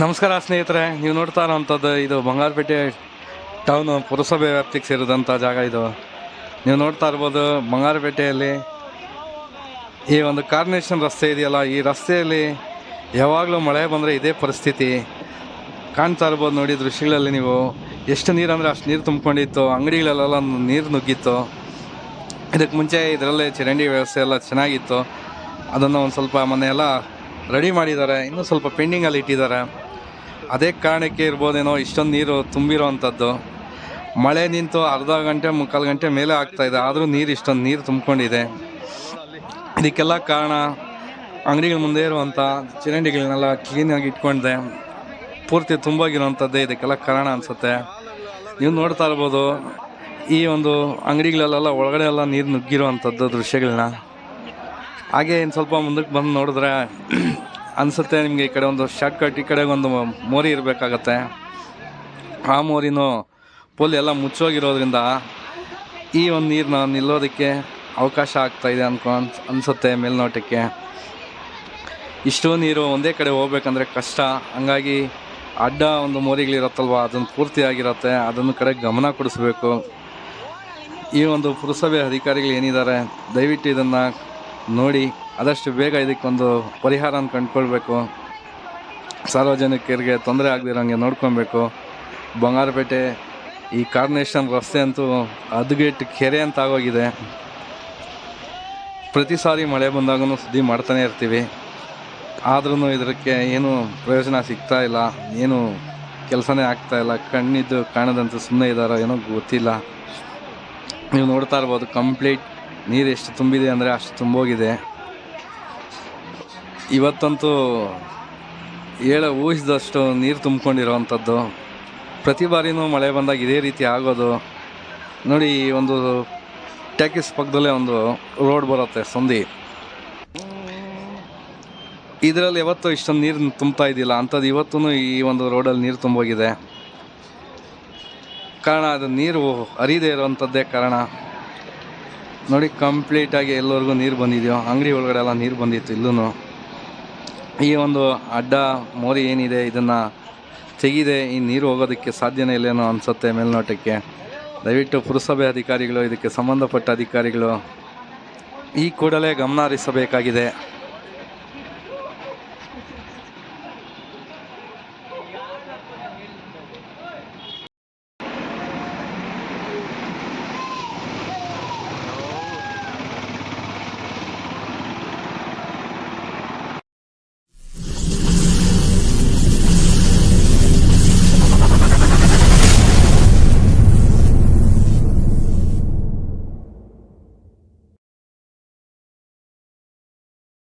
ನಮಸ್ಕಾರ ಸ್ನೇಹಿತರೆ, ನೀವು ನೋಡ್ತಾ ಇರೋವಂಥದ್ದು ಇದು ಬಂಗಾರಪೇಟೆ ಟೌನು ಪುರಸಭೆ ವ್ಯಾಪ್ತಿಗೆ ಸೇರಿದಂಥ ಜಾಗ ಇದು. ನೀವು ನೋಡ್ತಾ ಇರ್ಬೋದು ಬಂಗಾರಪೇಟೆಯಲ್ಲಿ ಈ ಒಂದು ಕಾರ್ನೇಷನ್ ರಸ್ತೆ ಇದೆಯಲ್ಲ, ಈ ರಸ್ತೆಯಲ್ಲಿ ಯಾವಾಗಲೂ ಮಳೆ ಬಂದರೆ ಇದೇ ಪರಿಸ್ಥಿತಿ. ಕಾಣ್ತಾ ಇರ್ಬೋದು ನೋಡಿ ದೃಶ್ಯಗಳಲ್ಲಿ ನೀವು. ಎಷ್ಟು ನೀರು ಅಂದರೆ ಅಷ್ಟು ನೀರು ತುಂಬ್ಕೊಂಡಿತ್ತು, ಅಂಗಡಿಗಳಲ್ಲೆಲ್ಲ ನೀರು ನುಗ್ಗಿತ್ತು. ಇದಕ್ಕೆ ಮುಂಚೆ ಇದರಲ್ಲೇ ಚರಂಡಿ ವ್ಯವಸ್ಥೆ ಎಲ್ಲ ಚೆನ್ನಾಗಿತ್ತು. ಅದನ್ನು ಒಂದು ಸ್ವಲ್ಪ ಮೊನ್ನೆ ರೆಡಿ ಮಾಡಿದ್ದಾರೆ. ಇನ್ನೂ ಸ್ವಲ್ಪ ಪೆಂಡಿಂಗಲ್ಲಿ ಇಟ್ಟಿದ್ದಾರೆ. ಅದೇ ಕಾರಣಕ್ಕೆ ಇರ್ಬೋದೇನೋ, ಇಷ್ಟೊಂದು ನೀರು ತುಂಬಿರೋ ಅಂಥದ್ದು ಮಳೆ ನಿಂತು ಅರ್ಧ ಗಂಟೆ, ಮುಕ್ಕಾಲು ಗಂಟೆ ಮೇಲೆ ಆಗ್ತಾ ಇದೆ. ಆದರೂ ನೀರು ಇಷ್ಟೊಂದು ನೀರು ತುಂಬಿಕೊಂಡಿದೆ. ಇದಕ್ಕೆಲ್ಲ ಕಾರಣ ಅಂಗಡಿಗಳ ಮುಂದೆ ಇರುವಂಥ ಚರಂಡಿಗಳನ್ನೆಲ್ಲ ಕ್ಲೀನಾಗಿ ಇಟ್ಕೊಂಡಿದೆ. ಪೂರ್ತಿ ತುಂಬಾಗಿರೋವಂಥದ್ದೇ ಇದಕ್ಕೆಲ್ಲ ಕಾರಣ ಅನಿಸುತ್ತೆ. ನೀವು ನೋಡ್ತಾ ಇರ್ಬೋದು, ಈ ಒಂದು ಅಂಗಡಿಗಳಲ್ಲೆಲ್ಲ ಒಳಗಡೆ ಎಲ್ಲ ನೀರು ನುಗ್ಗಿರುವಂಥದ್ದು ದೃಶ್ಯಗಳನ್ನ. ಹಾಗೆ ಇನ್ನು ಸ್ವಲ್ಪ ಮುಂದಕ್ಕೆ ಬಂದು ನೋಡಿದ್ರೆ ಅನಿಸುತ್ತೆ ನಿಮಗೆ ಈ ಕಡೆ ಒಂದು ಶಾರ್ಟ್ ಕಟ್ ಈ ಕಡೆಗೆ ಒಂದು ಮೋರಿ ಇರಬೇಕಾಗತ್ತೆ. ಆ ಮೋರಿನೂ ಪುಲ್ ಎಲ್ಲ ಮುಚ್ಚೋಗಿರೋದ್ರಿಂದ ಈ ಒಂದು ನೀರನ್ನ ನಿಲ್ಲೋದಕ್ಕೆ ಅವಕಾಶ ಆಗ್ತಾಯಿದೆ ಅನ್ಕೊ ಅನ್ಸ್ ಅನಿಸುತ್ತೆ ಮೇಲ್ನೋಟಕ್ಕೆ. ಇಷ್ಟು ನೀರು ಒಂದೇ ಕಡೆ ಹೋಗ್ಬೇಕಂದ್ರೆ ಕಷ್ಟ. ಹಂಗಾಗಿ ಅಡ್ಡ ಒಂದು ಮೋರಿಗಳಿರುತ್ತಲ್ವ, ಅದನ್ನು ಪೂರ್ತಿಯಾಗಿರುತ್ತೆ, ಅದನ್ನು ಕಡೆ ಗಮನ ಕೊಡಿಸ್ಬೇಕು. ಈ ಒಂದು ಪುರಸಭೆ ಅಧಿಕಾರಿಗಳು ಏನಿದ್ದಾರೆ, ದಯವಿಟ್ಟು ಇದನ್ನು ನೋಡಿ. ಆದಷ್ಟು ಬೇಗ ಇದಕ್ಕೊಂದು ಪರಿಹಾರನ ಕಂಡುಕೊಳ್ಬೇಕು. ಸಾರ್ವಜನಿಕರಿಗೆ ತೊಂದರೆ ಆಗದಿರೋಂಗೆ ನೋಡ್ಕೊಬೇಕು ಬಂಗಾರಪೇಟೆ ಈ ಕಾರ್ನೇಷನ್ ರಸ್ತೆ ಅಂತೂ ಹದಗೆಟ್ಟು ಕೆರೆ ಅಂತ ಆಗೋಗಿದೆ. ಪ್ರತಿ ಸಾರಿ ಮಳೆ ಬಂದಾಗೂ ಸುದ್ದಿ ಮಾಡ್ತಾನೆ ಇರ್ತೀವಿ. ಆದ್ರೂ ಇದಕ್ಕೆ ಏನು ಪ್ರಯೋಜನ ಸಿಗ್ತಾ ಇಲ್ಲ. ಏನು ಕೆಲಸನೇ ಆಗ್ತಾ ಇಲ್ಲ. ಕಣ್ಣಿದ್ದು ಕಾಣದಂತ ಸುಮ್ಮನೆ ಇದ್ದಾರೋ ಏನೋ ಗೊತ್ತಿಲ್ಲ. ನೀವು ನೋಡ್ತಾ ಇರ್ಬೋದು, ಕಂಪ್ಲೀಟ್ ನೀರು ಎಷ್ಟು ತುಂಬಿದೆ ಅಂದರೆ ಅಷ್ಟು ತುಂಬೋಗಿದೆ. ಇವತ್ತಂತೂ ಹೇಳ ಊಹಿಸಿದಷ್ಟು ನೀರು ತುಂಬಿಕೊಂಡಿರೋವಂಥದ್ದು. ಪ್ರತಿ ಬಾರಿನೂ ಮಳೆ ಬಂದಾಗ ಇದೇ ರೀತಿ ಆಗೋದು. ನೋಡಿ ಒಂದು ಟ್ಯಾಕಿಸ್ ಪಕ್ಕದಲ್ಲೇ ಒಂದು ರೋಡ್ ಬರುತ್ತೆ ಸಂಧಿ ಇದರಲ್ಲಿ ಯಾವತ್ತೂ ಇಷ್ಟೊಂದು ನೀರು ತುಂಬ್ತಾ ಇದ್ದಿಲ್ಲ. ಅಂಥದ್ದು ಇವತ್ತೂ ಈ ಒಂದು ರೋಡಲ್ಲಿ ನೀರು ತುಂಬೋಗಿದೆ. ಕಾರಣ, ಅದು ನೀರು ಹರಿದೇ ಇರೋವಂಥದ್ದೇ ಕಾರಣ. ನೋಡಿ, ಕಂಪ್ಲೀಟಾಗಿ ಎಲ್ಲರಿಗೂ ನೀರು ಬಂದಿದೆಯೋ, ಅಂಗಡಿ ಒಳಗಡೆ ಎಲ್ಲ ನೀರು ಬಂದಿತ್ತು ಇಲ್ಲೂ ಈ ಒಂದು ಅಡ್ಡ ಮೋರಿ ಏನಿದೆ, ಇದನ್ನು ತೆಗಿದೆ ಈ ನೀರು ಹೋಗೋದಕ್ಕೆ ಸಾಧ್ಯನೇ ಇಲ್ಲೇನೋ ಅನಿಸುತ್ತೆ ಮೇಲ್ನೋಟಕ್ಕೆ. ದಯವಿಟ್ಟು ಪುರಸಭೆ ಅಧಿಕಾರಿಗಳು, ಇದಕ್ಕೆ ಸಂಬಂಧಪಟ್ಟ ಅಧಿಕಾರಿಗಳು ಈ ಕೂಡಲೇ ಗಮನ ಹರಿಸಬೇಕಾಗಿದೆ.